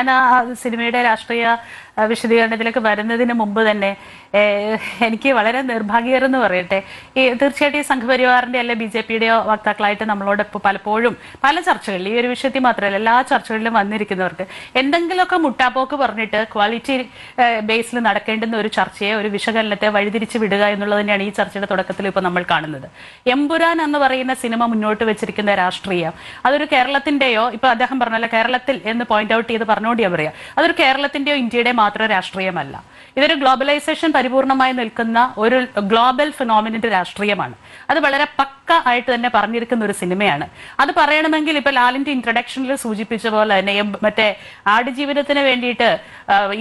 ഞാൻ ആ സിനിമയുടെ രാഷ്ട്രീയ വിശദീകരണത്തിലേക്ക് വരുന്നതിന് മുമ്പ് തന്നെ എനിക്ക് വളരെ നിർഭാഗ്യകരം എന്ന് പറയട്ടെ. ഈ തീർച്ചയായിട്ടും ഈ സംഘപരിവാറിന്റെ അല്ലെ ബി ജെ പിയുടെയോ വക്താക്കളായിട്ട് നമ്മളോട് ഇപ്പോൾ പലപ്പോഴും പല ചർച്ചകളിൽ ഈ ഒരു വിഷയത്തിൽ മാത്രമല്ല എല്ലാ ചർച്ചകളിലും വന്നിരിക്കുന്നവർക്ക് എന്തെങ്കിലുമൊക്കെ മുട്ടാപ്പോക്ക് പറഞ്ഞിട്ട് ക്വാളിറ്റി ബേസിൽ നടക്കേണ്ടുന്ന ഒരു ചർച്ചയെ ഒരു വിശകലനത്തെ വഴിതിരിച്ച് വിടുക എന്നുള്ളത് തന്നെയാണ് ഈ ചർച്ചയുടെ തുടക്കത്തിൽ ഇപ്പോൾ നമ്മൾ കാണുന്നത്. എമ്പുരാൻ എന്ന് പറയുന്ന സിനിമ മുന്നോട്ട് വെച്ചിരിക്കുന്ന രാഷ്ട്രീയം അതൊരു കേരളത്തിന്റെയോ ഇപ്പൊ അദ്ദേഹം പറഞ്ഞല്ലോ കേരളത്തിൽ എന്ന് പോയിന്റ് ഔട്ട് ചെയ്ത് പറഞ്ഞുകൊണ്ട് ഞാൻ പറയാം. അതൊരു കേരളത്തിന്റെയോ ഇന്ത്യയുടെ മാത്രം രാഷ്ട്രീയമല്ല. ഇതൊരു ഗ്ലോബലൈസേഷൻ പരിപൂർണമായി നിൽക്കുന്ന ഒരു ഗ്ലോബൽ ഫിനോമിനന്റെ രാഷ്ട്രീയമാണ്. അത് വളരെ പക്ക ആയിട്ട് തന്നെ പറഞ്ഞിരിക്കുന്ന ഒരു സിനിമയാണ്. അത് പറയണമെങ്കിൽ ഇപ്പൊ ലാലിന്റെ ഇൻട്രഡക്ഷനിൽ സൂചിപ്പിച്ച പോലെ തന്നെ മറ്റേ ആടുജീവിതത്തിന് വേണ്ടിയിട്ട്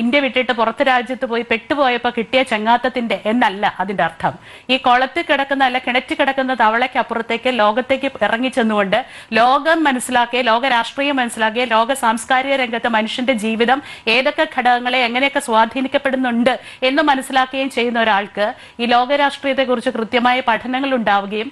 ഇന്ത്യ വിട്ടിട്ട് പുറത്ത് രാജ്യത്ത് പോയി പെട്ടുപോയപ്പോ കിട്ടിയ ചങ്ങാത്തത്തിന്റെ എന്നല്ല അതിന്റെ അർത്ഥം. ഈ കുളത്തിൽ കിടക്കുന്ന അല്ല കിണറ്റിൽ കിടക്കുന്ന തവളയ്ക്ക് അപ്പുറത്തേക്ക് ലോകത്തേക്ക് ഇറങ്ങി ചെന്നുകൊണ്ട് ലോകം മനസ്സിലാക്കിയ ലോക രാഷ്ട്രീയം മനസ്സിലാക്കിയ ലോക സാംസ്കാരിക രംഗത്ത് മനുഷ്യന്റെ ജീവിതം ഏതൊക്കെ ഘടകങ്ങളെ എങ്ങനെയൊക്കെ സ്വാധീനിക്കപ്പെടുന്നുണ്ട് എന്ന് മനസ്സിലാക്കുകയും ചെയ്യുന്ന ഒരാൾക്ക് ഈ ലോക രാഷ്ട്രീയത്തെ കുറിച്ച് കൃത്യമായ പഠനങ്ങൾ ഉണ്ടാവുകയും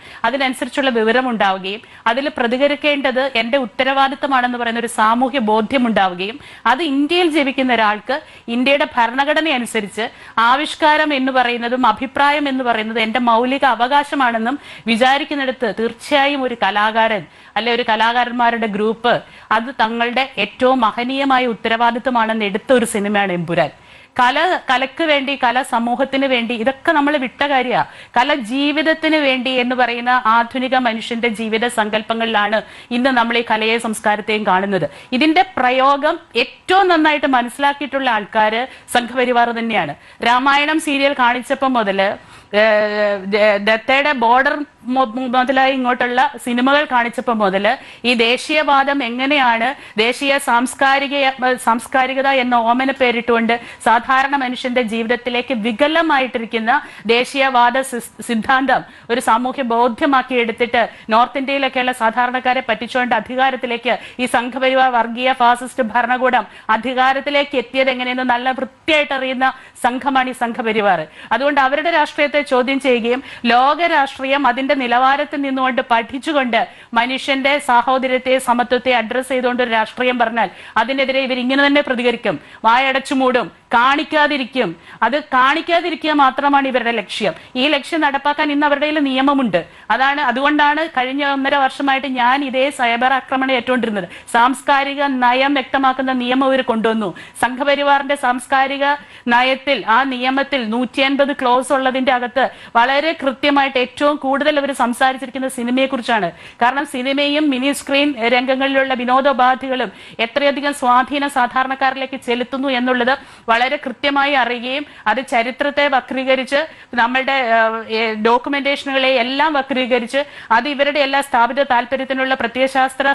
അതിനനുസരിച്ചുള്ള വിവരം ഉണ്ടാവുകയും അതിൽ പ്രതികരിക്കേണ്ടത് എന്റെ ഉത്തരവാദിത്തമാണെന്ന് പറയുന്ന ഒരു സാമൂഹ്യ ബോധ്യം ഉണ്ടാവുകയും അത് ഇന്ത്യയിൽ ജീവിക്കുന്ന ഒരാൾക്ക് ഇന്ത്യയുടെ ഭരണഘടന അനുസരിച്ച് ആവിഷ്കാരം എന്ന് പറയുന്നതും അഭിപ്രായം എന്ന് പറയുന്നത് എന്റെ മൗലിക അവകാശമാണെന്നും വിചാരിക്കുന്നിടത്ത് തീർച്ചയായും ഒരു കലാകാരൻ അല്ലെ ഒരു കലാകാരന്മാരുടെ ഗ്രൂപ്പ് അത് തങ്ങളുടെ ഏറ്റവും മഹനീയമായ ഉത്തരവാദിത്തമാണെന്ന് എടുത്ത ഒരു സിനിമയാണ് എമ്പുരാൻ. കല കലക്ക് വേണ്ടി കല സമൂഹത്തിന് വേണ്ടി ഇതൊക്കെ നമ്മൾ വിട്ട കാര്യമാണ് കല ജീവിതത്തിന് വേണ്ടി എന്ന് പറയുന്ന ആധുനിക മനുഷ്യന്റെ ജീവിത സങ്കല്പങ്ങളിലാണ് ഇന്ന് നമ്മൾ ഈ കലയെ സംസ്കാരത്തെയും കാണുന്നത്. ഇതിന്റെ പ്രയോഗം ഏറ്റവും നന്നായിട്ട് മനസ്സിലാക്കിയിട്ടുള്ള ആൾക്കാര് സംഘപരിവാർ തന്നെയാണ്. രാമായണം സീരിയൽ കാണിച്ചപ്പോൾ ദ- ദത്തയുടെ ബോർഡർ മുതലായി ഇങ്ങോട്ടുള്ള സിനിമകൾ കാണിച്ചപ്പോൾ മുതൽ ഈ ദേശീയവാദം എങ്ങനെയാണ് ദേശീയ സാംസ്കാരിക സാംസ്കാരികത എന്ന ഓമന പേരിട്ടുകൊണ്ട് സാധാരണ മനുഷ്യന്റെ ജീവിതത്തിലേക്ക് വികലമായിട്ടിരിക്കുന്ന ദേശീയവാദ സിദ്ധാന്തം ഒരു സാമൂഹ്യ ബോധ്യമാക്കി എടുത്തിട്ട് നോർത്ത് ഇന്ത്യയിലൊക്കെയുള്ള സാധാരണക്കാരെ പറ്റിച്ചുകൊണ്ട് അധികാരത്തിലേക്ക് ഈ സംഘപരിവാർ വർഗീയ ഫാസിസ്റ്റ് ഭരണകൂടം അധികാരത്തിലേക്ക് എത്തിയത് എങ്ങനെയെന്ന് നല്ല വൃത്തിയായിട്ട് അറിയുന്ന സംഘമാണ് ഈ സംഘപരിവാർ അതുകൊണ്ട് അവരുടെ രാഷ്ട്രീയത്തെ ചോദ്യം ചെയ്യുകയും ലോക രാഷ്ട്രീയം അതിന്റെ നിലവാരത്തിൽ നിന്നുകൊണ്ട് പഠിച്ചുകൊണ്ട് മനുഷ്യന്റെ സാഹോദര്യത്തെ സമത്വത്തെ അഡ്രസ് ചെയ്തുകൊണ്ട് ഒരു രാഷ്ട്രീയം പറഞ്ഞാൽ അതിനെതിരെ ഇവർ ഇങ്ങനെ തന്നെ പ്രതികരിക്കും. വായടച്ചു മൂടും. കാണിക്കാതിരിക്കും. അത് കാണിക്കാതിരിക്കുക മാത്രമാണ് ഇവരുടെ ലക്ഷ്യം. ഈ ലക്ഷ്യം നടപ്പാക്കാൻ ഇന്ന് അവരുടെ നിയമമുണ്ട്. അതാണ് അതുകൊണ്ടാണ് കഴിഞ്ഞ ഒന്നര വർഷമായിട്ട് ഞാൻ ഇതേ സൈബർ ആക്രമണം ഏറ്റുകൊണ്ടിരുന്നത് സാംസ്കാരിക നയം വ്യക്തമാക്കുന്ന നിയമം ഇവർ കൊണ്ടുവന്നു. സംഘപരിവാറിന്റെ സാംസ്കാരിക നയത്തിൽ ആ നിയമത്തിൽ നൂറ്റി അൻപത് ക്ലോസ് ഉള്ളതിന്റെ അകത്ത് വളരെ കൃത്യമായിട്ട് ഏറ്റവും കൂടുതൽ അവർ സംസാരിച്ചിരിക്കുന്ന സിനിമയെ കുറിച്ചാണ് കാരണം സിനിമയും മിനി സ്ക്രീൻ രംഗങ്ങളിലുള്ള വിനോദോപാധികളും എത്രയധികം സ്വാധീനം സാധാരണക്കാരിലേക്ക് ചെലുത്തുന്നു എന്നുള്ളത് വളരെ കൃത്യമായി അറിയുകയും അത് ചരിത്രത്തെ വക്രീകരിച്ച് നമ്മളുടെ ഡോക്യുമെന്റേഷനുകളെ എല്ലാം വക്രീകരിച്ച് അത് ഇവരുടെ എല്ലാ സ്ഥാപിത താല്പര്യത്തിനുള്ള പ്രത്യയശാസ്ത്ര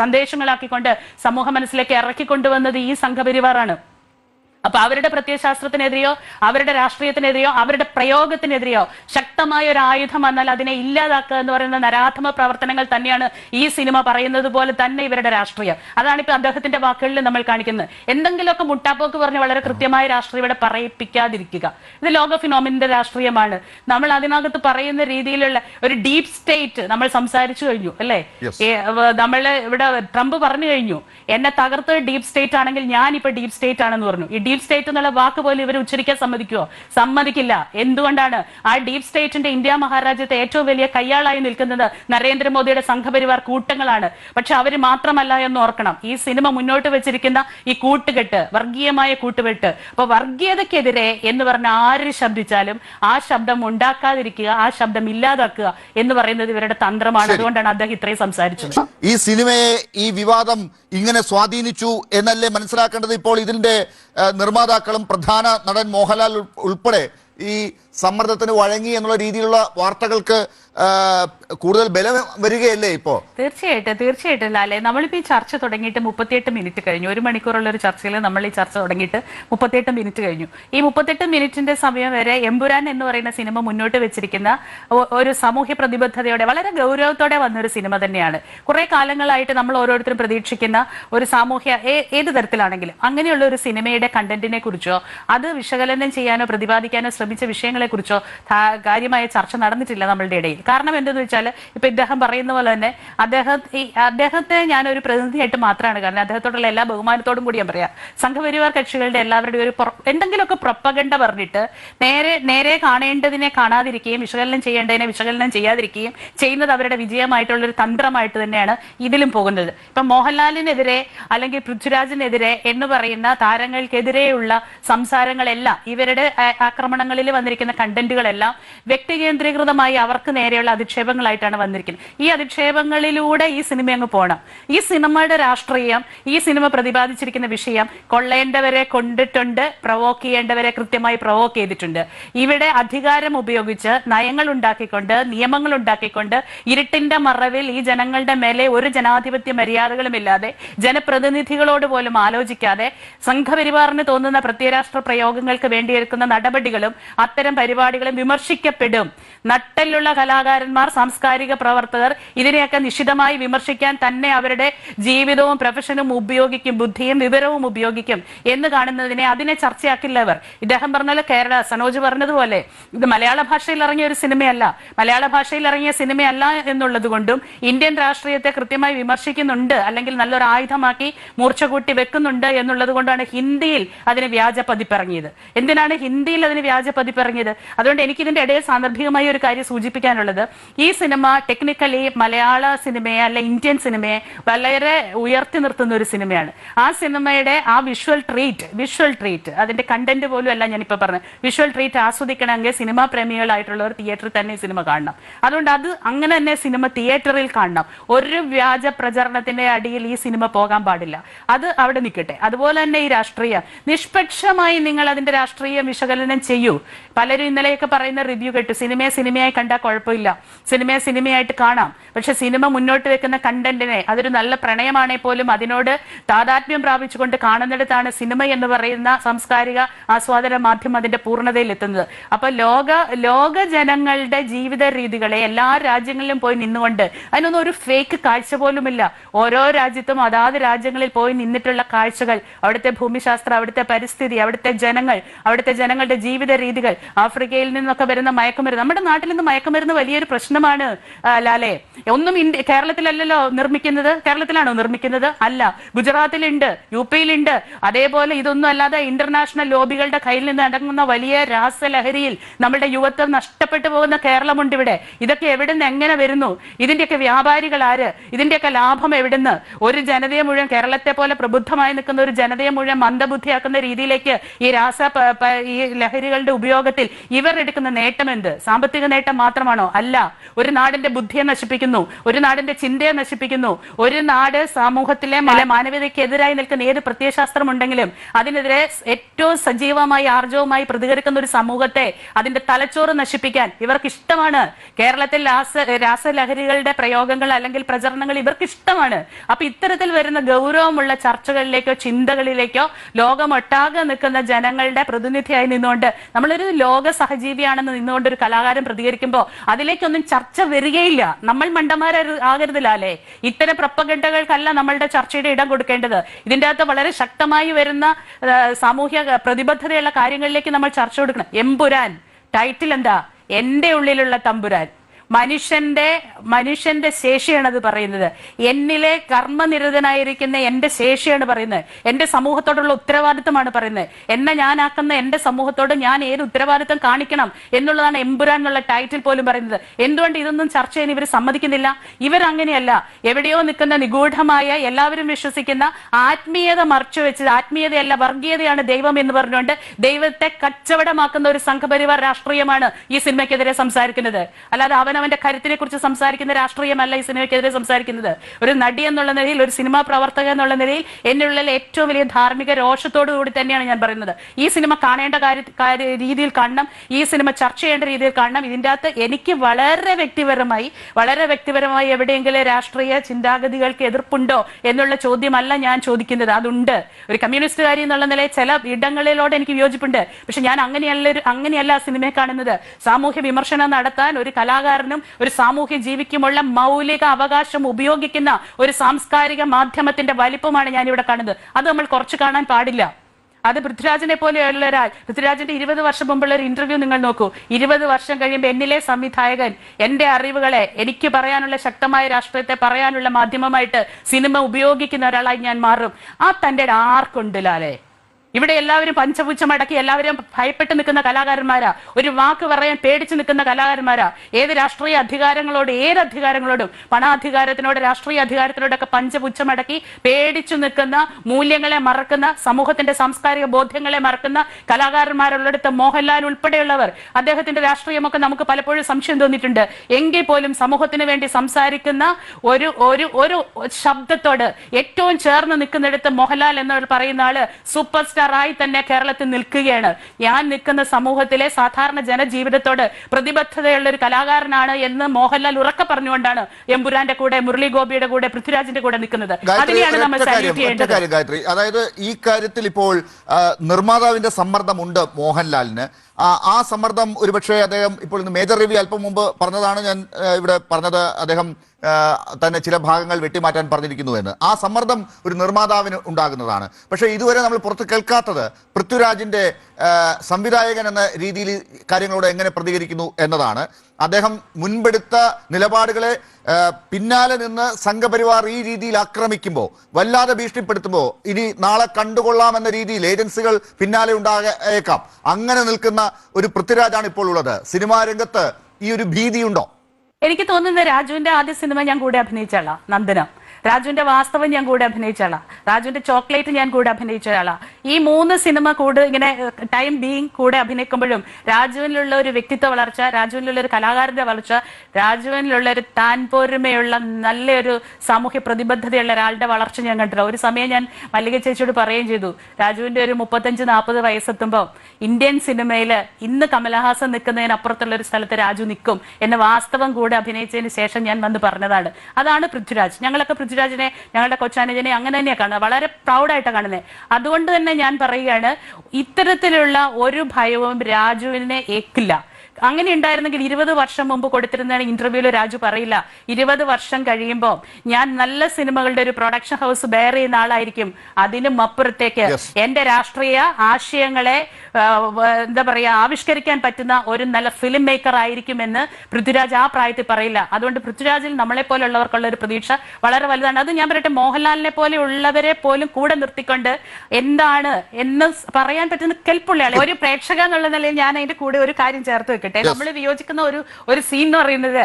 സന്ദേശങ്ങളാക്കിക്കൊണ്ട് സമൂഹ മനസ്സിലേക്ക് ഇറക്കിക്കൊണ്ടുവന്നത് ഈ സംഘപരിവാറാണ്. അപ്പൊ അവരുടെ പ്രത്യയശാസ്ത്രത്തിനെതിരെയോ അവരുടെ രാഷ്ട്രീയത്തിനെതിരെയോ അവരുടെ പ്രയോഗത്തിനെതിരെയോ ശക്തമായ ഒരു ആയുധം വന്നാൽ അതിനെ ഇല്ലാതാക്കുക എന്ന് പറയുന്ന നരാധമ പ്രവർത്തനങ്ങൾ തന്നെയാണ് ഈ സിനിമ പറയുന്നത് പോലെ തന്നെ ഇവരുടെ രാഷ്ട്രീയം. അതാണ് ഇപ്പൊ അദ്ദേഹത്തിന്റെ വാക്കുകളിൽ നമ്മൾ കാണിക്കുന്നത്. എന്തെങ്കിലുമൊക്കെ മുട്ടാപ്പോക്ക് പറഞ്ഞ് വളരെ കൃത്യമായ രാഷ്ട്രീയം ഇവിടെ പറയിപ്പിക്കാതിരിക്കുക. ഇത് ലോക ഫിനോമിന്റെ രാഷ്ട്രീയമാണ്. നമ്മൾ അതിനകത്ത് പറയുന്ന രീതിയിലുള്ള ഒരു ഡീപ് സ്റ്റേറ്റ് നമ്മൾ സംസാരിച്ചു കഴിഞ്ഞു അല്ലേ? നമ്മൾ ഇവിടെ ട്രംപ് പറഞ്ഞു കഴിഞ്ഞു എന്നെ തകർത്ത് ഡീപ് സ്റ്റേറ്റ് ആണെങ്കിൽ ഞാൻ ഇപ്പൊ ഡീപ് സ്റ്റേറ്റ് ആണെന്ന് പറഞ്ഞു. ഈ ഡീപ് സ്റ്റേറ്റ് എന്നുള്ള വാക്ക് പോലും ഇവർ ഉച്ചരിക്കാൻ സമ്മതിക്കുമോ സമ്മതിക്കില്ല. എന്തുകൊണ്ടാണ് ആ ഡീപ് സ്റ്റേറ്റിന്റെ ഇന്ത്യ മഹാരാജ്യത്തെ ഏറ്റവും വലിയ കയ്യാളായി നിൽക്കുന്നത് നരേന്ദ്രമോദിയുടെ സംഘപരിവാർ കൂട്ടങ്ങളാണ്. പക്ഷെ അവർ മാത്രമല്ല എന്ന് ഓർക്കണം. ഈ സിനിമ മുന്നോട്ട് വെച്ചിരിക്കുന്ന ഈ കൂട്ടുകെട്ട് വർഗീയമായ കൂട്ടുകെട്ട്. അപ്പൊ വർഗീയതക്കെതിരെ എന്ന് പറഞ്ഞ ആര് ശബ്ദിച്ചാലും ആ ശബ്ദം ഉണ്ടാക്കാതിരിക്കുക ആ ശബ്ദം ഇല്ലാതാക്കുക എന്ന് പറയുന്നത് ഇവരുടെ തന്ത്രമാണ്. അതുകൊണ്ടാണ് അദ്ദേഹം ഇത്രയും സംസാരിച്ചത്. ഈ സിനിമയെ ഈ വിവാദം ഇങ്ങനെ സ്വാധീനിച്ചു എന്നല്ലേ മനസ്സിലാക്കേണ്ടത് ഇപ്പോൾ ഇതിന്റെ നിർമ്മാതാക്കളും പ്രധാന നടൻ മോഹൻലാൽ ഉൾപ്പെടെ ഈ സമ്മർദ്ദത്തിന് വഴങ്ങി എന്നുള്ള രീതിയിലുള്ള വാർത്തകൾക്ക് കൂടുതൽ ബലം വരികയല്ലേ ഇപ്പോ? തീർച്ചയായിട്ടും തീർച്ചയായിട്ടും ലാലേ. നമ്മളിപ്പോ ഈ ചർച്ച തുടങ്ങിയിട്ട് മുപ്പത്തിയെട്ട് മിനിറ്റ് കഴിഞ്ഞു. ഒരു മണിക്കൂറുള്ള ഒരു ചർച്ചയിൽ നമ്മൾ ഈ ചർച്ച തുടങ്ങിയിട്ട് മുപ്പത്തിയെട്ട് മിനിറ്റ് കഴിഞ്ഞു. ഈ മുപ്പത്തെട്ട് മിനിറ്റിന്റെ സമയം വരെ എമ്പുരാൻ എന്ന് പറയുന്ന സിനിമ മുന്നോട്ട് വെച്ചിരിക്കുന്ന ഒരു സാമൂഹ്യ പ്രതിബദ്ധതയോടെ വളരെ ഗൗരവത്തോടെ വന്ന ഒരു സിനിമ തന്നെയാണ്. കുറെ കാലങ്ങളായിട്ട് നമ്മൾ ഓരോരുത്തരും പ്രതീക്ഷിക്കുന്ന ഒരു സാമൂഹ്യ ഏത് തരത്തിലാണെങ്കിലും അങ്ങനെയുള്ള ഒരു സിനിമയുടെ കണ്ടന്റിനെ കുറിച്ചോ അത് വിശകലനം ചെയ്യാനോ പ്രതിപാദിക്കാനോ ശ്രമിച്ച കാര്യങ്ങളെ കുറിച്ചോ കാര്യമായ ചർച്ച നടന്നിട്ടില്ല നമ്മളുടെ ഇടയിൽ. കാരണം എന്തെന്ന് വെച്ചാൽ ഇപ്പൊ ഇദ്ദേഹം പറയുന്ന പോലെ തന്നെ അദ്ദേഹം ഈ അദ്ദേഹത്തെ ഞാൻ ഒരു പ്രതിനിധിയായിട്ട് മാത്രമാണ് കാരണം അദ്ദേഹത്തോടുള്ള എല്ലാ ബഹുമാനത്തോടും കൂടി ഞാൻ പറയാം. സംഘപരിവാർ കക്ഷികളുടെ എല്ലാവരുടെയും ഒരു എന്തെങ്കിലുമൊക്കെ പ്രൊപ്പഗണ്ട പറഞ്ഞിട്ട് നേരെ നേരെ കാണേണ്ടതിനെ കാണാതിരിക്കുകയും വിശകലനം ചെയ്യേണ്ടതിനെ വിശകലനം ചെയ്യാതിരിക്കുകയും ചെയ്യുന്നത് അവരുടെ വിജയമായിട്ടുള്ള ഒരു തന്ത്രമായിട്ട് തന്നെയാണ് ഇതിലും പോകുന്നത്. ഇപ്പൊ മോഹൻലാലിനെതിരെ അല്ലെങ്കിൽ പൃഥ്വിരാജിനെതിരെ എന്ന് പറയുന്ന താരങ്ങൾക്കെതിരെയുള്ള സംസാരങ്ങളെല്ലാം ഇവരുടെ ആക്രമണങ്ങളിൽ വന്നിരിക്കുന്ന കണ്ടന്റുകളെല്ലാം വ്യക്തികേന്ദ്രീകൃതമായി അവർക്ക് നേരെയുള്ള അധിക്ഷേപങ്ങളായിട്ടാണ് വന്നിരിക്കുന്നത്. ഈ അധിക്ഷേപങ്ങളിലൂടെ ഈ സിനിമ അങ്ങ് പോകണം ഈ സിനിമയുടെ രാഷ്ട്രീയം ഈ സിനിമ പ്രതിപാദിച്ചിരിക്കുന്ന വിഷയം കൊള്ളേണ്ടവരെ കൊണ്ടിട്ടുണ്ട് പ്രവോക്ക് ചെയ്യേണ്ടവരെ കൃത്യമായി പ്രവോക്ക് ചെയ്തിട്ടുണ്ട്. ഇവിടെ അധികാരം ഉപയോഗിച്ച് നയങ്ങൾ ഉണ്ടാക്കിക്കൊണ്ട് നിയമങ്ങൾ ഉണ്ടാക്കിക്കൊണ്ട് ഇരുട്ടിന്റെ മറവിൽ ഈ ജനങ്ങളുടെ മേലെ ഒരു ജനാധിപത്യ മര്യാദകളുമില്ലാതെ ജനപ്രതിനിധികളോട് പോലും ആലോചിക്കാതെ സംഘപരിവാറിന് തോന്നുന്ന പ്രത്യയരാഷ്ട്ര പ്രയോഗങ്ങൾക്ക് വേണ്ടിയെടുക്കുന്ന നടപടികളും അത്തരം പരിപാടികളും വിമർശിക്കപ്പെടും. നട്ടലുള്ള കലാകാരന്മാർ സാംസ്കാരിക പ്രവർത്തകർ ഇതിനെയൊക്കെ നിശിതമായി വിമർശിക്കാൻ തന്നെ അവരുടെ ജീവിതവും പ്രൊഫഷനും ഉപയോഗിക്കും ബുദ്ധിയും വിവരവും ഉപയോഗിക്കും എന്ന് കാണുന്നതിനെ അതിനെ ചർച്ചയാക്കില്ല അവർ ഇദ്ദേഹം പറഞ്ഞാൽ കേരള സനോജ് പറഞ്ഞതുപോലെ ഇത് മലയാള ഭാഷയിൽ ഇറങ്ങിയ ഒരു സിനിമയല്ല. മലയാള ഭാഷയിൽ ഇറങ്ങിയ സിനിമയല്ല എന്നുള്ളത് കൊണ്ടും ഇന്ത്യൻ രാഷ്ട്രീയത്തെ കൃത്യമായി വിമർശിക്കുന്നുണ്ട് അല്ലെങ്കിൽ നല്ലൊരു ആയുധമാക്കി മൂർച്ച കൂട്ടി വെക്കുന്നുണ്ട് എന്നുള്ളത് കൊണ്ടാണ് ഹിന്ദിയിൽ അതിന് വ്യാജ പതിപ്പിറങ്ങിയത് എന്തിനാണ് ഹിന്ദിയിൽ അതിന് വ്യാജ പതിപ്പിറങ്ങിയത് അതുകൊണ്ട് എനിക്ക് ഇതിന്റെ ഇടയിൽ സാന്ദർഭികമായി ഒരു കാര്യം സൂചിപ്പിക്കാനുള്ളത്. ഈ സിനിമ ടെക്നിക്കലി മലയാള സിനിമയെ അല്ലെ ഇന്ത്യൻ സിനിമയെ വളരെ ഉയർത്തി നിർത്തുന്ന ഒരു സിനിമയാണ്. ആ സിനിമയുടെ ആ വിഷ്വൽ ട്രീറ്റ് വിഷ്വൽ ട്രീറ്റ് അതിന്റെ കണ്ടന്റ് പോലും അല്ല ഞാനിപ്പോ പറഞ്ഞത്. വിഷ്വൽ ട്രീറ്റ് ആസ്വദിക്കണമെങ്കിൽ സിനിമാ പ്രേമികളായിട്ടുള്ളവർ തിയേറ്ററിൽ തന്നെ സിനിമ കാണണം. അതുകൊണ്ട് അത് അങ്ങനെ തന്നെ സിനിമ തിയേറ്ററിൽ കാണണം. ഒരു വ്യാജ പ്രചരണത്തിന്റെ അടിയിൽ ഈ സിനിമ പോകാൻ പാടില്ല. അത് അവിടെ നിൽക്കട്ടെ. അതുപോലെ തന്നെ ഈ രാഷ്ട്രീയ. നിഷ്പക്ഷമായി നിങ്ങൾ അതിന്റെ രാഷ്ട്രീയ വിശകലനം ചെയ്യൂ. പലരും ഇന്നലെയൊക്കെ പറയുന്ന റിവ്യൂ കേട്ടു. സിനിമയെ സിനിമയായി കണ്ടാൽ കുഴപ്പമില്ല. സിനിമയെ സിനിമയായിട്ട് കാണാം. പക്ഷെ സിനിമ മുന്നോട്ട് വെക്കുന്ന കണ്ടന്റിനെ അതൊരു നല്ല പ്രണയമാണെ പോലും അതിനോട് താതാത്മ്യം പ്രാപിച്ചുകൊണ്ട് കാണുന്നിടത്താണ് സിനിമ എന്ന് പറയുന്ന സാംസ്കാരിക ആസ്വാദന മാധ്യമം അതിന്റെ പൂർണതയിൽ എത്തുന്നത്. അപ്പൊ ലോക ലോക ജനങ്ങളുടെ ജീവിത രീതികളെ എല്ലാ രാജ്യങ്ങളിലും പോയി നിന്നുകൊണ്ട് അതിനൊന്നും ഒരു ഫേക്ക് കാഴ്ച പോലുമില്ല. ഓരോ രാജ്യത്തും അതാത് രാജ്യങ്ങളിൽ പോയി നിന്നിട്ടുള്ള കാഴ്ചകൾ അവിടുത്തെ ഭൂമിശാസ്ത്രം അവിടുത്തെ പരിസ്ഥിതി അവിടുത്തെ ജനങ്ങൾ അവിടുത്തെ ജനങ്ങളുടെ ജീവിത രീതികൾ ആഫ്രിക്കയിൽ നിന്നൊക്കെ വരുന്ന മയക്കുമരുന്ന് നമ്മുടെ നാട്ടിൽ നിന്ന് മയക്കുമരുന്ന് വലിയൊരു പ്രശ്നമാണ് ലാലെ. ഒന്നും ഇന്ത്യ കേരളത്തിലല്ലല്ലോ നിർമ്മിക്കുന്നത്? കേരളത്തിലാണോ നിർമ്മിക്കുന്നത്? അല്ല. ഗുജറാത്തിലുണ്ട് യു പിയിലുണ്ട്. അതേപോലെ ഇതൊന്നും അല്ലാതെ ഇന്റർനാഷണൽ ലോബികളുടെ കയ്യിൽ നിന്ന് അടങ്ങുന്ന വലിയ രാസലഹരിയിൽ നമ്മുടെ യുവത്വം നഷ്ടപ്പെട്ടു പോകുന്ന കേരളമുണ്ട് ഇവിടെ. ഇതൊക്കെ എവിടെ നിന്ന് എങ്ങനെ വരുന്നു? ഇതിന്റെയൊക്കെ വ്യാപാരികൾ ആര്? ഇതിന്റെയൊക്കെ ലാഭം എവിടുന്ന്? ഒരു ജനതയെ മുഴുവൻ കേരളത്തെ പോലെ പ്രബുദ്ധമായി നിൽക്കുന്ന ഒരു ജനതയെ മുഴുവൻ മന്ദബുദ്ധിയാക്കുന്ന രീതിയിലേക്ക് ഈ രാസ ഈ ലഹരികളുടെ ഉപയോഗത്തിൽ ഇവർ എടുക്കുന്ന നേട്ടം എന്ത്? സാമ്പത്തിക നേട്ടം മാത്രമാണോ? അല്ല. ഒരു നാടിന്റെ ബുദ്ധിയെ നശിപ്പിക്കുന്നു. ഒരു നാടിന്റെ ചിന്തയെ നശിപ്പിക്കുന്നു. ഒരു നാട് സമൂഹത്തിലെ മല- മാനവികതയ്ക്കെതിരായി നിൽക്കുന്ന ഏത് പ്രത്യയശാസ്ത്രം ഉണ്ടെങ്കിലും അതിനെതിരെ ഏറ്റവും സജീവമായി ആർജവമായി പ്രതികരിക്കുന്ന ഒരു സമൂഹത്തെ അതിന്റെ തലച്ചോറ് നശിപ്പിക്കാൻ ഇവർക്ക് ഇഷ്ടമാണ് കേരളത്തിൽ രാസ രാസലഹരികളുടെ പ്രയോഗങ്ങൾ അല്ലെങ്കിൽ പ്രചരണങ്ങൾ ഇവർക്ക് ഇഷ്ടമാണ് അപ്പൊ ഇത്തരത്തിൽ വരുന്ന ഗൗരവമുള്ള ചർച്ചകളിലേക്കോ ചിന്തകളിലേക്കോ ലോകമൊട്ടാകെ നിൽക്കുന്ന ജനങ്ങളുടെ പ്രതിനിധിയായി നിന്നുകൊണ്ട് നമ്മളൊരു ലോക സഹജീവിയാണെന്ന് നിന്നുകൊണ്ട് ഒരു കലാകാരൻ പ്രതികരിക്കുമ്പോൾ അതിലേക്കൊന്നും ചർച്ച വരികയില്ല. നമ്മൾ മണ്ടന്മാരെ ആകരുതില്ല. അല്ലേ ഇത്തരം പ്രപ്പഗണ്ഠകൾക്കല്ല നമ്മളുടെ ചർച്ചയുടെ ഇടം കൊടുക്കേണ്ടത്. ഇതിന്റെ അകത്ത് വളരെ ശക്തമായി വരുന്ന സാമൂഹ്യ പ്രതിബദ്ധതയുള്ള കാര്യങ്ങളിലേക്ക് നമ്മൾ ചർച്ച കൊടുക്കണം. എംപുരാൻ ടൈറ്റിൽ എന്താ? എന്റെ ഉള്ളിലുള്ള തമ്പുരാൻ. മനുഷ്യന്റെ മനുഷ്യന്റെ ശേഷിയാണ് അത് പറയുന്നത്. എന്നിലെ കർമ്മനിരതനായിരിക്കുന്ന എന്റെ ശേഷിയാണ് പറയുന്നത്. എന്റെ സമൂഹത്തോടുള്ള ഉത്തരവാദിത്തമാണ് പറയുന്നത്. എന്നെ ഞാനാക്കുന്ന എന്റെ സമൂഹത്തോട് ഞാൻ ഏത് ഉത്തരവാദിത്തം കാണിക്കണം എന്നുള്ളതാണ് എമ്പുരാൻ എന്നുള്ള ടൈറ്റിൽ പോലും പറയുന്നത്. എന്തുകൊണ്ട് ഇതൊന്നും ചർച്ച ചെയ്യാൻ ഇവർ സമ്മതിക്കുന്നില്ല? ഇവരങ്ങനെയല്ല. എവിടെയോ നിൽക്കുന്ന നിഗൂഢമായ എല്ലാവരും വിശ്വസിക്കുന്ന ആത്മീയത മറച്ചു വെച്ച് ആത്മീയതയല്ല വർഗീയതയാണ് ദൈവം എന്ന് പറഞ്ഞുകൊണ്ട് ദൈവത്തെ കച്ചവടമാക്കുന്ന ഒരു സംഘപരിവാർ രാഷ്ട്രീയമാണ് ഈ സിനിമയ്ക്കെതിരെ സംസാരിക്കുന്നത്. അല്ലാതെ അവനവന്റെ കരുത്തിനെ കുറിച്ച് സംസാരിക്കുന്ന രാഷ്ട്രീയമല്ല ഈ സിനിമയ്ക്കെതിരെ സംസാരിക്കുന്നത്. ഒരു നടി എന്നുള്ള നിലയിൽ ഒരു സിനിമാ പ്രവർത്തക എന്നുള്ള നിലയിൽ എന്നുള്ളിൽ ഏറ്റവും വലിയ ധാർമ്മിക രോഷത്തോടു കൂടി തന്നെയാണ് ഞാൻ പറയുന്നത്. ഈ സിനിമ കാണേണ്ട കാര്യ രീതിയിൽ കാണണം. ഈ സിനിമ ചർച്ച ചെയ്യേണ്ട രീതിയിൽ കാണണം. ഇതിന്റെ അകത്ത് എനിക്ക് വളരെ വ്യക്തിപരമായി വളരെ വ്യക്തിപരമായി എവിടെയെങ്കിലും രാഷ്ട്രീയ ചിന്താഗതികൾക്ക് എതിർപ്പുണ്ടോ എന്നുള്ള ചോദ്യമല്ല ഞാൻ ചോദിക്കുന്നത്. അതുണ്ട്. ഒരു കമ്മ്യൂണിസ്റ്റുകാരി എന്നുള്ള നിലയിൽ ചില ഇടങ്ങളിലോട് എനിക്ക് വിയോജിപ്പുണ്ട്. പക്ഷെ ഞാൻ അങ്ങനെയല്ല അങ്ങനെയല്ല സിനിമയെ കാണുന്നത്. സാമൂഹ്യ വിമർശനം നടത്താൻ ഒരു കലാകാരനും ഒരു സാമൂഹ്യ ജീവിക്കുമുള്ള മൗലിക അവകാശം ഉപയോഗിക്കുന്ന ഒരു സാംസ്കാരിക മാധ്യമത്തിന്റെ വലിപ്പമാണ് ഞാൻ ഇവിടെ കാണുന്നത്. അത് നമ്മൾ കുറച്ച് കാണാൻ പാടില്ല. അത് പൃഥ്വിരാജിനെ പോലെയുള്ള ഒരാൾ. പൃഥ്വിരാജിന്റെ ഇരുപത് വർഷം മുമ്പുള്ള ഒരു ഇന്റർവ്യൂ നിങ്ങൾ നോക്കൂ. ഇരുപത് വർഷം കഴിയുമ്പോൾ എന്നിലെ സംവിധായകൻ എന്റെ അറിവുകളെ എനിക്ക് പറയാനുള്ള ശക്തമായ രാഷ്ട്രീയത്തെ പറയാനുള്ള മാധ്യമമായിട്ട് സിനിമ ഉപയോഗിക്കുന്ന ഒരാളായി ഞാൻ മാറും. ആ തന്റെ ആർക്കുണ്ട് ലാലേ. ഇവിടെ എല്ലാവരും പഞ്ചപുച്ഛം അടക്കി എല്ലാവരും ഭയപ്പെട്ട് നിൽക്കുന്ന കലാകാരന്മാരാ. ഒരു വാക്ക് പറയാൻ പേടിച്ചു നിൽക്കുന്ന കലാകാരന്മാരാ. ഏത് രാഷ്ട്രീയ അധികാരങ്ങളോട് ഏത് അധികാരങ്ങളോടും പണാധികാരത്തിനോട് രാഷ്ട്രീയ അധികാരത്തിനോടൊക്കെ പഞ്ചപുച്ഛം അടക്കി പേടിച്ചു നിൽക്കുന്ന മൂല്യങ്ങളെ മറക്കുന്ന സമൂഹത്തിന്റെ സാംസ്കാരിക ബോധ്യങ്ങളെ മറക്കുന്ന കലാകാരന്മാരുള്ളിടത്ത് മോഹൻലാൽ ഉൾപ്പെടെയുള്ളവർ. അദ്ദേഹത്തിന്റെ രാഷ്ട്രീയമൊക്കെ നമുക്ക് പലപ്പോഴും സംശയം തോന്നിയിട്ടുണ്ട്. എങ്കിൽ പോലും സമൂഹത്തിന് വേണ്ടി സംസാരിക്കുന്ന ഒരു ഒരു ഒരു ശബ്ദത്തോട് ഏറ്റവും ചേർന്ന് നിൽക്കുന്നിടത്ത് മോഹൻലാൽ എന്നവർ പറയുന്ന ആൾ സൂപ്പർ സ്റ്റാർ ആയി തന്നെ കേരളത്തിൽ നിൽക്കുകയാണ്. ഞാൻ നിൽക്കുന്ന സമൂഹത്തിലെ സാധാരണ ജനജീവിതത്തോട് പ്രതിബദ്ധതയുള്ള ഒരു കലാകാരനാണ് എന്ന് മോഹൻലാൽ ഉറക്കെ പറഞ്ഞുകൊണ്ടാണ് എമ്പുരാന്റെ കൂടെ മുരളി ഗോപിയുടെ കൂടെ പൃഥ്വിരാജിന്റെ കൂടെ നിൽക്കുന്നത്. അതിനെയാണ് നമ്മൾ ചെയ്യേണ്ടത്. അതായത് ഈ കാര്യത്തിൽ ഇപ്പോൾ നിർമ്മാതാവിന്റെ സമ്മർദ്ദമുണ്ട് മോഹൻലാലിന്. ആ, സമ്മർദ്ദം ഒരുപക്ഷെ അദ്ദേഹം ഇപ്പോൾ ഇന്ന് മേജർ റിവ്യൂ അല്പം മുമ്പ് പറഞ്ഞതാണ് ഞാൻ ഇവിടെ പറഞ്ഞത് അദ്ദേഹം തന്നെ ചില ഭാഗങ്ങൾ വെട്ടിമാറ്റാൻ പറഞ്ഞിരിക്കുന്നു എന്ന്. ആ സമ്മർദ്ദം ഒരു നിർമ്മാതാവിന് ഉണ്ടാകുന്നതാണ്. പക്ഷേ ഇതുവരെ നമ്മൾ പുറത്ത് കേൾക്കാത്തത് പൃഥ്വിരാജിന്റെ സംവിധായകൻ എന്ന രീതിയിൽ കാര്യങ്ങളോട് എങ്ങനെ പ്രതികരിക്കുന്നു എന്നതാണ്. അദ്ദേഹം മുൻപെടുത്ത നിലപാടുകളെ പിന്നാലെ നിന്ന് സംഘപരിവാർ ഈ രീതിയിൽ ആക്രമിക്കുമ്പോൾ വല്ലാതെ ഭീഷണിപ്പെടുത്തുമ്പോൾ ഇനി നാളെ കണ്ടുകൊള്ളാമെന്ന രീതിയിൽ ഏജൻസികൾ പിന്നാലെ ഉണ്ടായേക്കാം. അങ്ങനെ നിൽക്കുന്ന ഒരു പൃഥ്വിരാജാണ് ഇപ്പോൾ ഉള്ളത്. സിനിമാ രംഗത്ത് ഈ ഒരു ഭീതിയുണ്ടോ? എനിക്ക് തോന്നുന്നത് രാജുവിന്റെ ആദ്യ സിനിമ ഞാൻ കൂടെ അഭിനയിച്ചല്ല നന്ദനം. രാജുവിന്റെ വാസ്തവം ഞാൻ കൂടെ അഭിനയിച്ചാളാ രാജുവിന്റെ ചോക്ലേറ്റ് ഞാൻ കൂടെ അഭിനയിച്ചയാളാ ഈ മൂന്ന് സിനിമ കൂടെ ഇങ്ങനെ ടൈം ബീങ് കൂടെ അഭിനയിക്കുമ്പോഴും രാജുവിനുള്ള ഒരു വ്യക്തിത്വ വളർച്ച രാജുവിനുള്ള ഒരു കലാകാരന്റെ വളർച്ച രാജുവിനുള്ള ഒരു താൻ പോരുമയുള്ള നല്ലൊരു സാമൂഹ്യ പ്രതിബദ്ധതയുള്ള ഒരാളുടെ വളർച്ച ഞാൻ കണ്ടില്ല. ഒരു സമയം ഞാൻ മല്ലിക ചേച്ചിയോട് പറയുകയും ചെയ്തു രാജുവിന്റെ ഒരു മുപ്പത്തഞ്ച് നാൽപ്പത് വയസ്സെത്തുമ്പോൾ ഇന്ത്യൻ സിനിമയിൽ ഇന്ന് കമലഹാസൻ നിൽക്കുന്നതിനപ്പുറത്തുള്ള ഒരു സ്ഥലത്ത് രാജു നിൽക്കും എന്ന വാസ്തവം കൂടെ അഭിനയിച്ചതിന് ശേഷം ഞാൻ വന്ന് പറഞ്ഞതാണ്. അതാണ് പൃഥ്വിരാജ്. ഞങ്ങളൊക്കെ പൃഥ്വിരാജിനെ ഞങ്ങളുടെ കൊച്ചാനുജനെ അങ്ങനെ തന്നെയാണ് കാണുന്നത്. വളരെ പ്രൗഡായിട്ടാണ് കാണുന്നത്. അതുകൊണ്ട് തന്നെ ഞാൻ പറയുകയാണ് ഇത്തരത്തിലുള്ള ഒരു ഭയവും രാജുവിനെ ഏക്കില്ല. അങ്ങനെ ഉണ്ടായിരുന്നെങ്കിൽ ഇരുപത് വർഷം മുമ്പ് കൊടുത്തിരുന്ന ഇന്റർവ്യൂവിൽ രാജു പറയില്ല. ഇരുപത് വർഷം കഴിയുമ്പോൾ ഞാൻ നല്ല സിനിമകളുടെ ഒരു പ്രൊഡക്ഷൻ ഹൗസ് ബെയർ ചെയ്യുന്ന ആളായിരിക്കും. അതിനും അപ്പുറത്തേക്ക് എന്റെ രാഷ്ട്രീയ ആശയങ്ങളെ എന്താ പറയാ ആവിഷ്കരിക്കാൻ പറ്റുന്ന ഒരു നല്ല ഫിലിം മേക്കർ ആയിരിക്കുമെന്ന് പൃഥ്വിരാജ് ആ പ്രായത്തിൽ പറയില്ല. അതുകൊണ്ട് പൃഥ്വിരാജിൽ നമ്മളെ പോലുള്ളവർക്കുള്ള ഒരു പ്രതീക്ഷ വളരെ വലുതാണ്. അത് ഞാൻ പറയട്ടെ മോഹൻലാലിനെ പോലെ പോലെയുള്ളവരെ പോലും കൂടെ നിർത്തിക്കൊണ്ട് എന്താണ് എന്ന് പറയാൻ പറ്റുന്ന കെൽപ്പുള്ള ഒരു പ്രേക്ഷക എന്നുള്ള നിലയിൽ ഞാൻ അതിന്റെ കൂടെ ഒരു കാര്യം ചേർത്ത് വെക്കട്ടെ. നമ്മൾ വിയോജിക്കുന്ന ഒരു ഒരു സീൻ എന്ന് പറയുന്നത്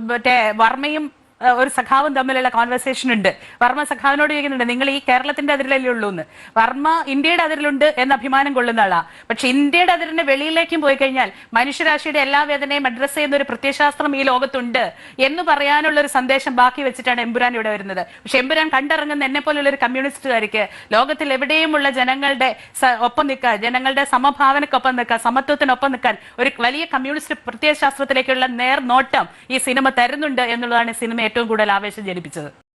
മറ്റേ വർമ്മയും ഒരു സഖാവും തമ്മിലുള്ള കോൺവെർസേഷൻ ഉണ്ട്. വർമ്മ സഖാവിനോട് ചോദിക്കുന്നുണ്ട് നിങ്ങൾ ഈ കേരളത്തിന്റെ അതിരിലല്ലേ ഉള്ളൂ എന്ന് വർമ്മ ഇന്ത്യയുടെ അതിരിലുണ്ട് എന്ന് അഭിമാനം കൊള്ളുന്ന ആളാ. പക്ഷെ ഇന്ത്യയുടെ അതിരിന്റെ വെളിയിലേക്കും പോയി കഴിഞ്ഞാൽ മനുഷ്യരാശിയുടെ എല്ലാ വേദനയും അഡ്രസ് ചെയ്യുന്ന ഒരു പ്രത്യയശാസ്ത്രം ഈ ലോകത്തുണ്ട് എന്ന് പറയാനുള്ള ഒരു സന്ദേശം ബാക്കി വെച്ചിട്ടാണ് എമ്പുരാൻ ഇവിടെ വരുന്നത്. പക്ഷെ എമ്പുരാൻ കണ്ടിറങ്ങുന്ന എന്നെ പോലുള്ള ഒരു കമ്മ്യൂണിസ്റ്റുകാർക്ക് ലോകത്തിൽ എവിടെയുമുള്ള ജനങ്ങളുടെ ഒപ്പം നിൽക്കാൻ ജനങ്ങളുടെ സമഭാവനക്കൊപ്പം നിൽക്കാൻ സമത്വത്തിനൊപ്പം നിൽക്കാൻ ഒരു വലിയ കമ്മ്യൂണിസ്റ്റ് പ്രത്യയശാസ്ത്രത്തിലേക്കുള്ള നേർനോട്ടം ഈ സിനിമ തരുന്നുണ്ട് എന്നുള്ളതാണ് സിനിമ ഏറ്റവും കൂടുതൽ ആവേശം ജനിപ്പിച്ചത്.